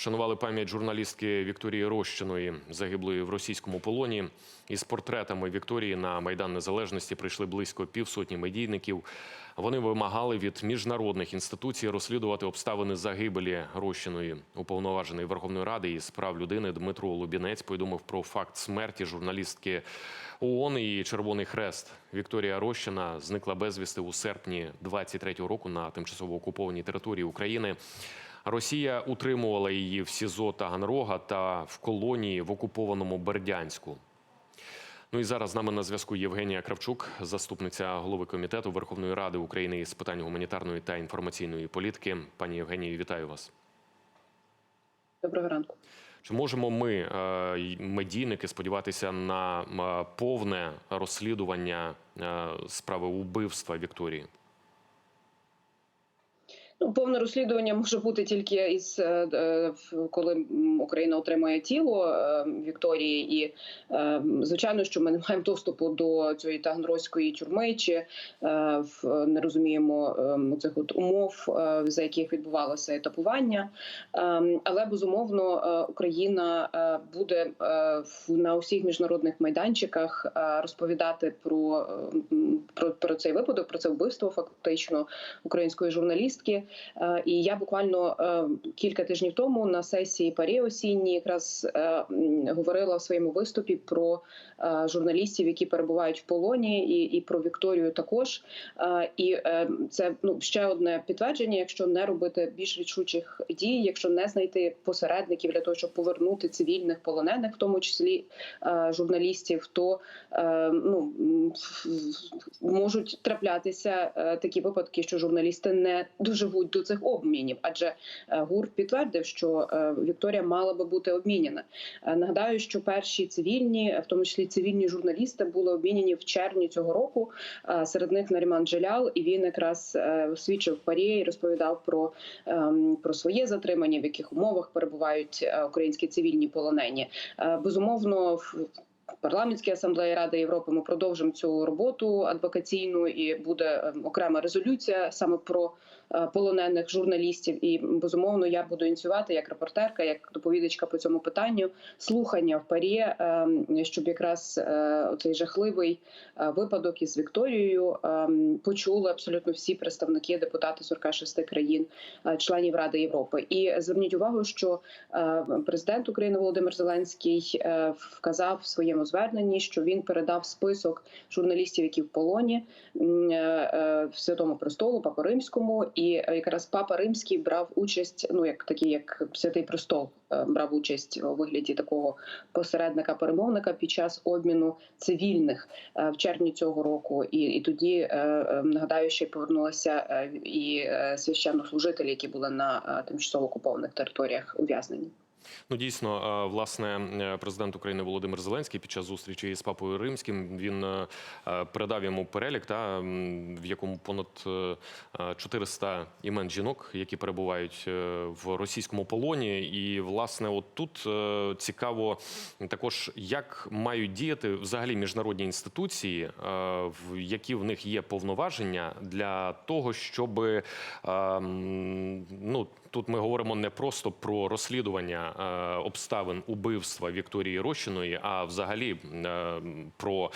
вшанували пам'ять журналістки Вікторії Рощиної, загиблої в російському полоні. Із портретами Вікторії на Майдан Незалежності прийшли близько півсотні медійників. Вони вимагали від міжнародних інституцій розслідувати обставини загибелі Рощиної. Уповноважений Верховної Ради із прав людини Дмитро Лубінець повідомив про факт смерті журналістки ООН і Червоний Хрест. Вікторія Рощина зникла безвісти у серпні 23-го року на тимчасово окупованій території України. Росія утримувала її в СІЗО Таганрога та в колонії в окупованому Бердянську. Ну і зараз з нами на зв'язку Євгенія Кравчук, заступниця голови комітету Верховної Ради України з питань гуманітарної та інформаційної політики. Пані Євгенію, вітаю вас. Доброго ранку. Чи можемо ми, е, медійники, сподіватися на повне розслідування е, справи убивства Вікторії? Ну, повне розслідування може бути тільки із е, е, коли Україна отримає тіло е, Вікторії, і звичайно, що ми не маємо доступу до цієї таганрозької тюрми, чи не розуміємо цих от умов, за яких відбувалося етапування. Але безумовно Україна буде на усіх міжнародних майданчиках розповідати про, про, про цей випадок, про це вбивство фактично української журналістки. Е, І я буквально е, кілька тижнів тому на сесії парі осінній якраз е, говорила в своєму виступі про журналістів, які перебувають в полоні, і, і про Вікторію також. І це ну ще одне підтвердження, якщо не робити більш рішучих дій, якщо не знайти посередників для того, щоб повернути цивільних полонених, в тому числі журналістів, то ну можуть траплятися такі випадки, що журналісти не доживуть до цих обмінів, адже е, ГУР підтвердив, що е, Вікторія мала би бути обмінена. Е, Нагадаю, що перші цивільні, в тому числі цивільні журналісти, були обмінені в червні цього року. Серед них Наріман Джелял, і він якраз свідчив парі і розповідав про, ем, про своє затримання, в яких умовах перебувають українські цивільні полонені. Безумовно, парламентській асамблеї Ради Європи ми продовжимо цю роботу адвокаційну і буде ем, окрема резолюція саме про е, полонених журналістів. І безумовно я буду ініціювати як репортерка, як доповідачка по цьому питанню слухання в парі, ем, щоб якраз е, цей жахливий е, випадок із Вікторією ем, почули абсолютно всі представники депутати 46 країн, членів Ради Європи. І зверніть увагу, що президент України Володимир Зеленський вказав в своєму зверненні, що він передав список журналістів, які в полоні е, е, в Святому престолу, Папа Римському, і е, якраз Папа Римський брав участь, ну як такий, як Святий Престол, брав участь у вигляді такого посередника перемовника під час обміну цивільних в червні цього року. І, і тоді нагадаю, що повернулися е, і священнослужителі, які були на тимчасово окупованих територіях ув'язнені. Ну дійсно, е, власне, е, президент України Володимир Зеленський під час зустрічі з папою римським він е, передав йому перелік, та в якому понад е, е, 400 імен жінок, які перебувають в російському полоні. І власне, от тут цікаво також, як мають діяти взагалі міжнародні інституції, в які в них є повноваження для того, щоб ну тут ми говоримо не просто про розслідування е, обставин убивства Вікторії Рощиної, а взагалі е, про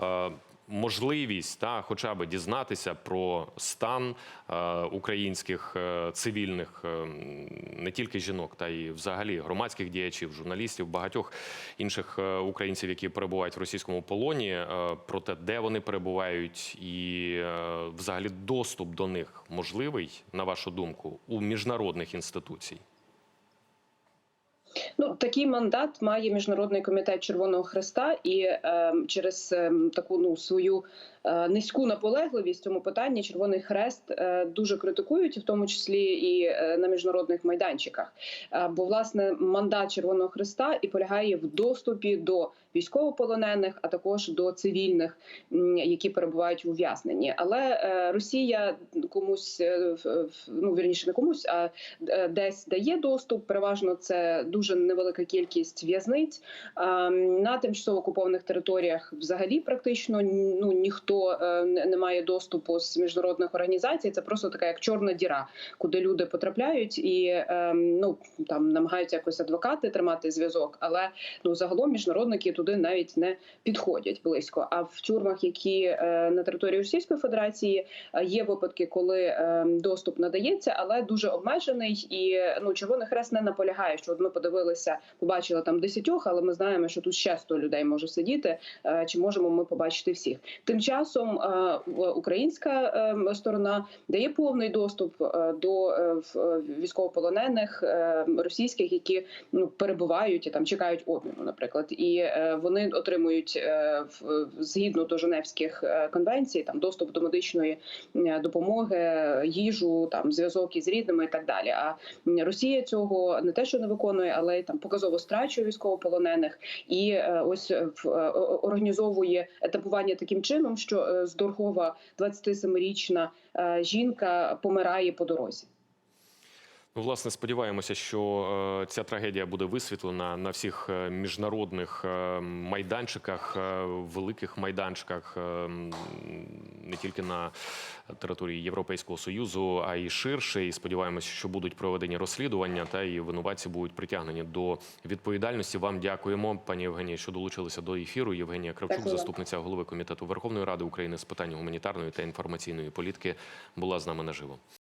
е, можливість та хоча б дізнатися про стан е, українських е, цивільних е, не тільки жінок, та й взагалі громадських діячів, журналістів, багатьох інших е, українців, які перебувають в російському полоні, е, про те, де вони перебувають, і е, взагалі доступ до них можливий, на вашу думку, у міжнародних інституцій. Ну такий мандат має міжнародний комітет Червоного Хреста, і е, через е, таку ну свою е, низьку наполегливість цьому питанні Червоний Хрест е, дуже критикують, в тому числі і е, на міжнародних майданчиках. Е, Бо власне мандат Червоного Хреста і полягає в доступі до військовополонених, а також до цивільних, які перебувають у ув'язненні. Але е, Росія комусь е, ну вірніше не комусь, а е, десь дає доступ. Переважно це дуже невелика кількість в'язниць. А, На тимчасово окупованих територіях взагалі практично ну ніхто е, не має доступу з міжнародних організацій. Це просто така як чорна діра, куди люди потрапляють і е, ну там намагаються якось адвокати тримати зв'язок, але ну загалом міжнародники туди навіть не підходять близько. А в тюрмах, які е, на території Російської Федерації, е, є випадки, коли е, доступ надається, але дуже обмежений. І ну Червоний Хрест не наполягає, що от ми подивилися, побачили там десятьох, але ми знаємо, що тут ще 100 людей може сидіти. Е, Чи можемо ми побачити всіх? Тим часом е, українська е, сторона дає повний доступ до військовополонених російських, які ну перебувають і там чекають обміну, наприклад, і вони отримують згідно до Женевських конвенцій там доступ до медичної допомоги, їжу, там зв'язок із рідними і так далі. А Росія цього не те, що не виконує, але там показово страчує військовополонених і е, ось е, в- е, організовує етапування таким чином, що здоргова 27-річна е, жінка помирає по дорозі. Ну, власне, сподіваємося, що е, ця трагедія буде висвітлена на всіх е, міжнародних е, майданчиках, великих майданчиках, не тільки на території Європейського союзу, а й ширше. І сподіваємося, що будуть проведені розслідування та і винуватці будуть притягнені до відповідальності. Вам дякуємо, пані Євгенія, що долучилися до ефіру. Євгенія Кравчук, Дякую заступниця голови комітету Верховної Ради України з питань гуманітарної та інформаційної політики, була з нами наживо.